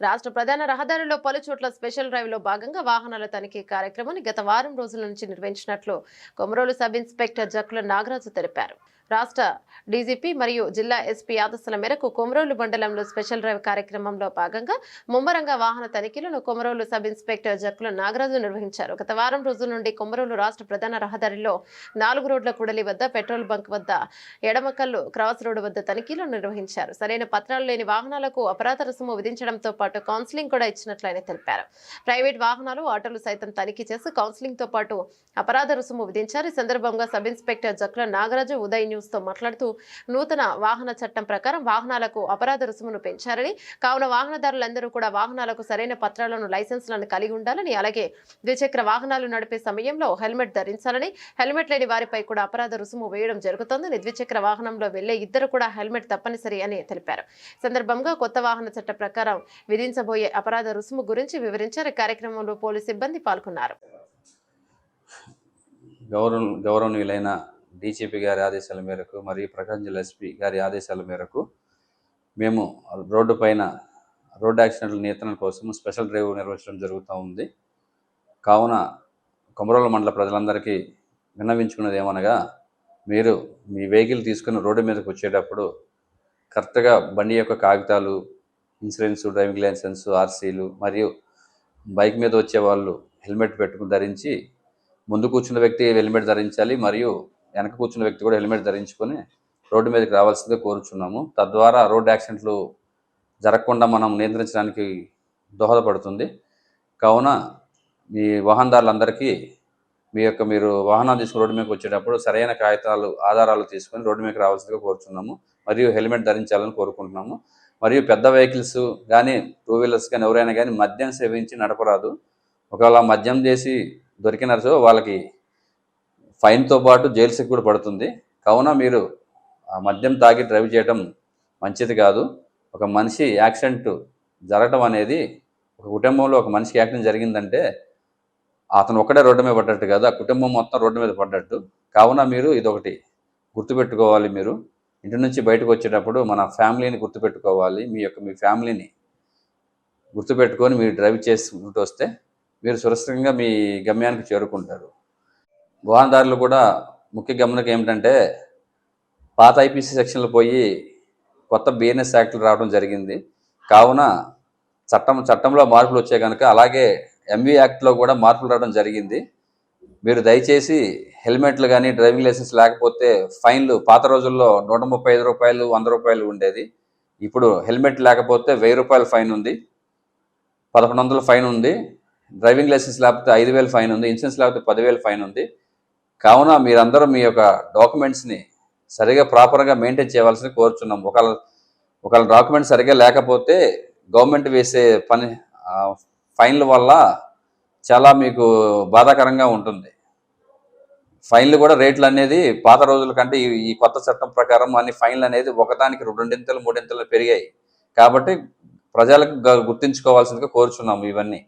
రాష్ట్ర ప్రధాన రహదారిలో పలు చోట్ల స్పెషల్ డ్రైవ్లో భాగంగా వాహనాల తనిఖీ కార్యక్రమాన్ని గత వారం రోజుల నుంచి నిర్వహించినట్లు కొమరోలు సబ్ ఇన్స్పెక్టర్ జక్కుల నాగరాజు తెలిపారు. రాష్ట్ర డీజీపీ మరియు జిల్లా ఎస్పీ ఆదేశాల మేరకు కొమరోలు మండలంలో స్పెషల్ డ్రైవ్ కార్యక్రమంలో భాగంగా ముమ్మరంగా వాహన తనిఖీలను కొమరోలు సబ్ ఇన్స్పెక్టర్ జక్కుల నాగరాజు నిర్వహించారు. గత వారం రోజుల నుండి కొమరోలు రాష్ట్ర ప్రధాన రహదారిలో నాలుగు రోడ్ల కూడలి వద్ద పెట్రోల్ బంక్ వద్ద ఎడమకల్లు క్రాస్ రోడ్డు వద్ద తనిఖీలు నిర్వహించారు. సరైన పత్రాలు లేని వాహనాలకు అపరాధ రుసుము విధించడంతో పాటు కౌన్సిలింగ్ కూడా ఇచ్చినట్లు ఆయన తెలిపారు. ప్రైవేట్ వాహనాలు ఆటోలు సైతం తనిఖీ చేసి కౌన్సిలింగ్తో పాటు అపరాధ రుసుము విధించారు. ఈ సందర్భంగా sub inspector Jakkula Nagaraju Uday news న్యూస్తో మాట్లాడుతూ నూతన వాహన చట్టం ప్రకారం వాహనాలకు అపరాధ రుసుమును పెంచారని కావున వాహనదారులందరూ కూడా వాహనాలకు సరైన పత్రాలను లైసెన్స్లను కలిగి ఉండాలని అలాగే ద్విచక్ర వాహనాలు నడిపే సమయంలో హెల్మెట్ ధరించాలని హెల్మెట్ లేని వారిపై కూడా అపరాధ రుసుము వేయడం జరుగుతోందని ద్విచక్ర వాహనంలో వెళ్ళే ఇద్దరు కూడా హెల్మెట్ తప్పనిసరి అని తెలిపారు. సందర్భంగా కొత్త వాహన చట్ట ప్రకారం విధించబోయే అపరాధ రుసుము గురించి వివరించారు. కార్యక్రమంలో పోలీసు సిబ్బంది పాల్గొన్నారు. గౌరవ గౌరవనీయులైన డీజీపీ గారి ఆదేశాల మేరకు మరియు ప్రకాశం జిల్లా ఎస్పీ గారి ఆదేశాల మేరకు మేము రోడ్డు పైన రోడ్డు యాక్సిడెంట్ల నియంత్రణ కోసం స్పెషల్ డ్రైవ్ నిర్వహించడం జరుగుతూ ఉంది. కావున కొమరోల మండల ప్రజలందరికీ విన్నవించుకున్నది ఏమనగా మీరు మీ వెహికల్ తీసుకుని రోడ్డు మీదకి వచ్చేటప్పుడు కరెక్ట్గా బండి యొక్క కాగితాలు ఇన్సూరెన్స్ డ్రైవింగ్ లైసెన్స్ ఆర్సీలు మరియు బైక్ మీద వచ్చే వాళ్ళు హెల్మెట్ పెట్టుకుని ధరించి ముందు కూర్చున్న వ్యక్తి హెల్మెట్ ధరించాలి మరియు వెనక కూర్చున్న వ్యక్తి కూడా హెల్మెట్ ధరించుకొని రోడ్డు మీదకి రావాల్సిందిగా కోరుచున్నాము. తద్వారా రోడ్డు యాక్సిడెంట్లు జరగకుండా మనం నియంత్రించడానికి దోహదపడుతుంది. కావున మీ వాహనదారులందరికీ మీ యొక్క మీరు వాహనం తీసుకుని రోడ్డు మీదకి వచ్చేటప్పుడు సరైన కాగితాలు ఆధారాలు తీసుకొని రోడ్డు మీదకి రావాల్సిందిగా కోరుచున్నాము. మరియు హెల్మెట్ ధరించాలని కోరుకుంటున్నాము. మరియు పెద్ద వెహికల్స్ కానీ టూ వీలర్స్ కానీ ఎవరైనా కానీ మద్యం సేవించి నడపరాదు. ఒకవేళ మద్యం చేసి దొరికినారు వాళ్ళకి ఫైన్తో పాటు జైలు శిక్ష కూడా పడుతుంది. కావున మీరు ఆ మద్యం తాగి డ్రైవ్ చేయడం మంచిది కాదు. ఒక మనిషి యాక్సిడెంట్ జరగటం అనేది ఒక కుటుంబంలో ఒక మనిషికి యాక్సిడెంట్ జరిగిందంటే అతను ఒక్కడే రోడ్డు మీద పడ్డట్టు కాదు ఆ కుటుంబం మొత్తం రోడ్డు మీద పడ్డట్టు. కావున మీరు ఇదొకటి గుర్తుపెట్టుకోవాలి మీరు. ఇంటి నుంచి బయటకు వచ్చేటప్పుడు మన ఫ్యామిలీని గుర్తుపెట్టుకోవాలి. మీ యొక్క మీ ఫ్యామిలీని గుర్తుపెట్టుకొని మీరు డ్రైవ్ చేసుకుంటూ వస్తే మీరు సురక్షితంగా మీ గమ్యానికి చేరుకుంటారు. వాహనదారులు కూడా ముఖ్య గమనిక ఏమిటంటే పాత ఐపీసీ సెక్షన్లు పోయి కొత్త బిఎన్ఎస్ యాక్ట్లు రావడం జరిగింది. కావున చట్టం చట్టంలో మార్పులు వచ్చాయి కనుక అలాగే ఎంవీ యాక్ట్లో కూడా మార్పులు రావడం జరిగింది. మీరు దయచేసి హెల్మెట్లు కానీ డ్రైవింగ్ లైసెన్స్ లేకపోతే ఫైన్లు పాత రోజుల్లో నూట ముప్పై ఐదు రూపాయలు వంద రూపాయలు ఉండేది. ఇప్పుడు హెల్మెట్ లేకపోతే వెయ్యి రూపాయల ఫైన్ ఉంది పదకొండు వందల ఫైన్ ఉంది. డ్రైవింగ్ లైసెన్స్ లేకపోతే ఐదు వేలు ఫైన్ ఉంది ఇన్సూరెన్స్ లేకపోతే పదివేలు ఫైన్ ఉంది. కావున మీరందరూ మీ యొక్క డాక్యుమెంట్స్ని సరిగా ప్రాపర్గా మెయింటైన్ చేయవలసింది కోరుచున్నాం. ఒకవేళ ఒకవేళ డాక్యుమెంట్ సరిగా లేకపోతే గవర్నమెంట్ వేసే పని ఫైన్ల వల్ల చాలా మీకు బాధాకరంగా ఉంటుంది. ఫైన్లు కూడా రేట్లు అనేది పాత రోజుల కంటే ఈ కొత్త చట్టం ప్రకారం అన్ని ఫైన్లు అనేది ఒకదానికి రెండింతలు మూడింతలు పెరిగాయి. కాబట్టి ప్రజలకు గుర్తుంచుకోవాల్సిందిగా కోరుచున్నాము ఇవన్నీ.